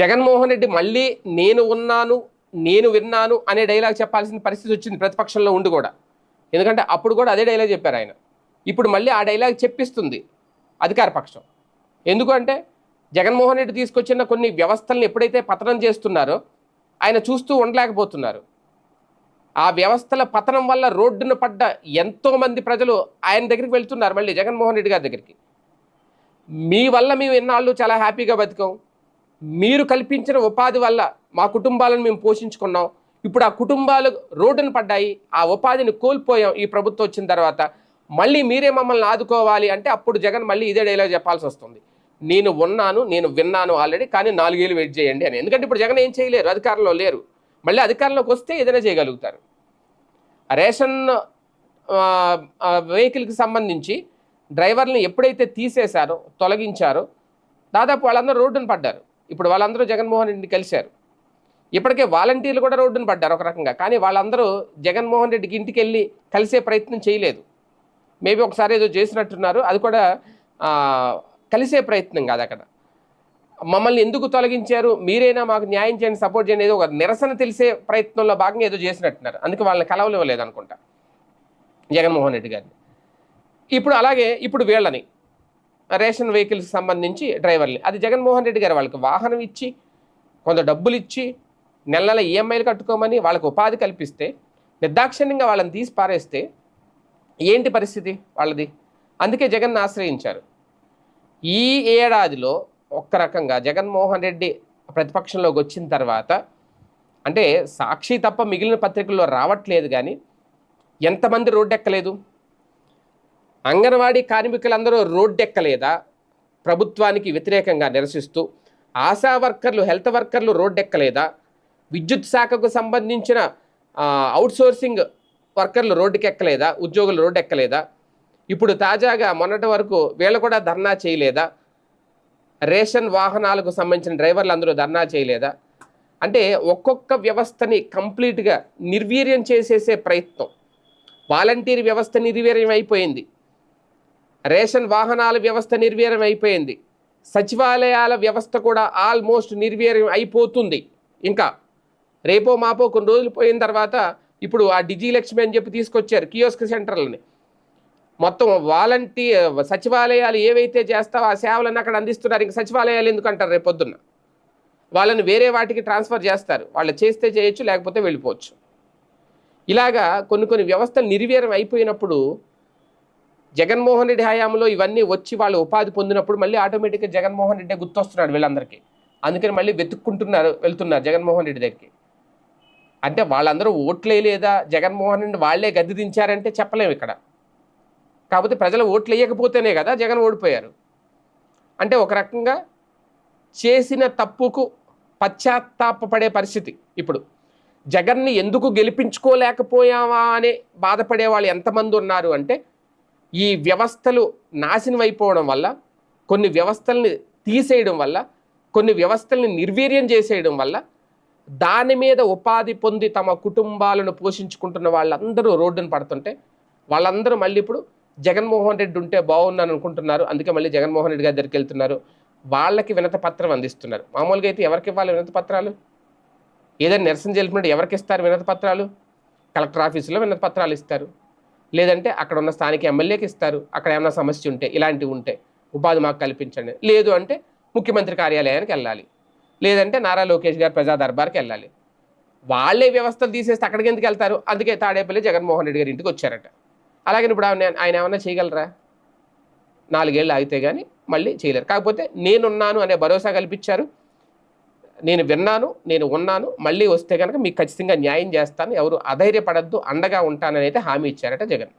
జగన్మోహన్ రెడ్డి మళ్ళీ నేను ఉన్నాను నేను విన్నాను అనే డైలాగ్ చెప్పాల్సిన పరిస్థితి వచ్చింది ప్రతిపక్షంలో ఉండి కూడా. ఎందుకంటే అప్పుడు కూడా అదే డైలాగ్ చెప్పారు ఆయన. ఇప్పుడు మళ్ళీ ఆ డైలాగ్ చెప్పిస్తుంది అధికార పక్షం. ఎందుకంటే జగన్మోహన్ రెడ్డి తీసుకొచ్చిన కొన్ని వ్యవస్థలను ఎప్పుడైతే పతనం చేస్తున్నారో ఆయన చూస్తూ ఉండలేకపోతున్నారు. ఆ వ్యవస్థల పతనం వల్ల రోడ్డున పడ్డ ఎంతోమంది ప్రజలు ఆయన దగ్గరికి వెళ్తున్నారు మళ్ళీ జగన్మోహన్ రెడ్డి గారి దగ్గరికి. మీ వల్ల మేము ఎన్నాళ్ళు చాలా హ్యాపీగా బతికాం. మీరు కల్పించిన ఉపాధి వల్ల మా కుటుంబాలను మేము పోషించుకున్నాం. ఇప్పుడు ఆ కుటుంబాలు రోడ్డును పడ్డాయి. ఆ ఉపాధిని కోల్పోయాం. ఈ ప్రభుత్వం వచ్చిన తర్వాత మళ్ళీ మీరే మమ్మల్ని ఆదుకోవాలి అంటే అప్పుడు జగన్ మళ్ళీ ఇదే డైలాగ్ చెప్పాల్సి వస్తుంది. నేను ఉన్నాను నేను విన్నాను ఆల్రెడీ కానీ నాలుగేళ్ళు వెయిట్ చేయండి అని. ఎందుకంటే ఇప్పుడు జగన్ ఏం చేయలేరు అధికారంలో లేరు. మళ్ళీ అధికారంలోకి వస్తే ఏదైనా చేయగలుగుతారు. రేషన్ వెహికల్కి సంబంధించి డ్రైవర్ని ఎప్పుడైతే తీసేశారో తొలగించారో దాదాపు వాళ్ళందరూ రోడ్డును పడ్డారు. ఇప్పుడు వాళ్ళందరూ జగన్మోహన్ రెడ్డిని కలిశారు. ఇప్పటికే వాలంటీర్లు కూడా రోడ్డును పడ్డారు ఒక రకంగా. కానీ వాళ్ళందరూ జగన్మోహన్ రెడ్డికి ఇంటికి వెళ్ళి కలిసే ప్రయత్నం చేయలేదు. మేబీ ఒకసారి ఏదో చేసినట్టున్నారు. అది కూడా కలిసే ప్రయత్నం కాదు అక్కడ. మమ్మల్ని ఎందుకు తొలగించారు? మీరైనా మాకు న్యాయం చేయండి సపోర్ట్ చేయండి ఏదో ఒక నిరసన తెలిసే ప్రయత్నంలో భాగంగా ఏదో చేసినట్టున్నారు. అందుకే వాళ్ళని కలవలేవలేదు అనుకుంటా జగన్మోహన్ రెడ్డి గారిని. ఇప్పుడు అలాగే ఇప్పుడు వీళ్ళని. రేషన్ వెహికల్స్ సంబంధించి డ్రైవర్ని అది జగన్మోహన్ రెడ్డి గారు వాళ్ళకి వాహనం ఇచ్చి కొంత డబ్బులు ఇచ్చి నెల నెల ఈఎంఐలు కట్టుకోమని వాళ్ళకు ఉపాధి కల్పిస్తే నిర్దాక్షిణ్యంగా వాళ్ళని తీసి పారేస్తే ఏంటి పరిస్థితి వాళ్ళది? అందుకే జగన్ ఆశ్రయించారు. ఈ ఏడాదిలో ఒక్క రకంగా జగన్మోహన్ రెడ్డి ప్రతిపక్షంలోకి వచ్చిన తర్వాత అంటే సాక్షి తప్ప మిగిలిన పత్రికల్లో రావట్లేదు కానీ ఎంతమంది రోడ్డెక్కలేదు? అంగన్వాడీ కార్మికులందరూ రోడ్డెక్కలేదా? ప్రభుత్వానికి వ్యతిరేకంగా నిరసిస్తూ ఆశా వర్కర్లు హెల్త్ వర్కర్లు రోడ్డెక్కలేదా? విద్యుత్ శాఖకు సంబంధించిన అవుట్సోర్సింగ్ వర్కర్లు రోడ్డుకి ఎక్కలేదా ఉద్యోగులు రోడ్డు ఎక్కలేదా ఇప్పుడు తాజాగా మొన్నటి వరకు వీళ్ళు కూడా ధర్నా చేయలేదా? రేషన్ వాహనాలకు సంబంధించిన డ్రైవర్లు అందరూ ధర్నా చేయలేదా? అంటే ఒక్కొక్క వ్యవస్థని కంప్లీట్గా నిర్వీర్యం చేసేసే ప్రయత్నం. వాలంటీర్ వ్యవస్థ నిర్వీర్యం అయిపోయింది. రేషన్ వాహనాల వ్యవస్థ నిర్వీర్యం అయిపోయింది. సచివాలయాల వ్యవస్థ కూడా ఆల్మోస్ట్ నిర్వీర్యం అయిపోతుంది. ఇంకా రేపో మాపో కొన్ని రోజులు పోయిన తర్వాత ఇప్పుడు ఆ డిజీలక్ష్మి అని చెప్పి తీసుకొచ్చారు కియోస్క్ సెంటర్లని. మొత్తం వాలంటీ సచివాలయాలు ఏవైతే చేస్తావో ఆ సేవలను అక్కడ అందిస్తున్నారు. ఇంకా సచివాలయాలు ఎందుకంటారు రేపు పొద్దున్న? వాళ్ళని వేరే వాటికి ట్రాన్స్ఫర్ చేస్తారు. వాళ్ళు చేస్తే చేయొచ్చు లేకపోతే వెళ్ళిపోవచ్చు. ఇలాగా కొన్ని కొన్ని వ్యవస్థలు నిర్వీర్యం అయిపోయినప్పుడు జగన్మోహన్ రెడ్డి హయాంలో ఇవన్నీ వచ్చి వాళ్ళు ఉపాధి పొందినప్పుడు మళ్ళీ ఆటోమేటిక్గా జగన్మోహన్ రెడ్డి గుర్తొస్తున్నాడు వీళ్ళందరికీ. అందుకని మళ్ళీ వెతుక్కుంటున్నారు వెళ్తున్నారు జగన్మోహన్ రెడ్డి దగ్గరికి. అంటే వాళ్ళందరూ ఓట్లే లేదా జగన్మోహన్ రెడ్డి వాళ్ళే గద్దె దించారంటే చెప్పలేము ఇక్కడ. కాకపోతే ప్రజలు ఓట్లు వేయకపోతేనే కదా జగన్ ఓడిపోయారు. అంటే ఒక రకంగా చేసిన తప్పుకు పశ్చాత్తాపపడే పరిస్థితి ఇప్పుడు. జగన్ని ఎందుకు గెలిపించుకోలేకపోయావా అనే బాధపడే వాళ్ళు ఎంతమంది ఉన్నారు అంటే ఈ వ్యవస్థలు నాశనం అయిపోవడం వల్ల కొన్ని వ్యవస్థల్ని తీసేయడం వల్ల కొన్ని వ్యవస్థల్ని నిర్వీర్యం చేసేయడం వల్ల దాని మీద ఉపాధి పొంది తమ కుటుంబాలను పోషించుకుంటున్న వాళ్ళందరూ రోడ్డును పడుతుంటే వాళ్ళందరూ మళ్ళీ ఇప్పుడు జగన్మోహన్ రెడ్డి ఉంటే బాగున్నాను అనుకుంటున్నారు. అందుకే మళ్ళీ జగన్మోహన్ రెడ్డి గారి దగ్గరికి వెళ్తున్నారు. వాళ్ళకి వినత పత్రం అందిస్తున్నారు. మామూలుగా అయితే ఎవరికి ఇవ్వాలి వినత పత్రాలు? ఏదైనా నిరసన తెలిపినట్టు ఎవరికి ఇస్తారు వినత పత్రాలు? కలెక్టర్ ఆఫీసులో వినత పత్రాలు ఇస్తారు. లేదంటే అక్కడ ఉన్న స్థానిక ఎమ్మెల్యేకి ఇస్తారు. అక్కడ ఏమైనా సమస్య ఉంటే ఇలాంటివి ఉంటే ఉపాధి మాకు కల్పించండి. లేదు అంటే ముఖ్యమంత్రి కార్యాలయానికి వెళ్ళాలి. లేదంటే నారా లోకేష్ గారు ప్రజా దర్బార్కి వెళ్ళాలి. వాళ్ళే వ్యవస్థలు తీసేస్తే అక్కడికి ఎందుకు వెళ్తారు? అందుకే తాడేపల్లి జగన్మోహన్ రెడ్డి గారి ఇంటికి వచ్చారట. అలాగే ఇప్పుడు ఆయన ఆయన ఏమన్నా చేయగలరా? నాలుగేళ్ళు ఆగితే కానీ మళ్ళీ చేయలేరు. కాకపోతే నేనున్నాను అనే భరోసా కల్పించారు. నేను విన్నాను నేను ఉన్నాను మళ్ళీ వస్తే కనుక మీకు ఖచ్చితంగా న్యాయం చేస్తాను ఎవరు అధైర్యపడద్దు అండగా ఉంటానని అయితే హామీ ఇచ్చారట జగన్.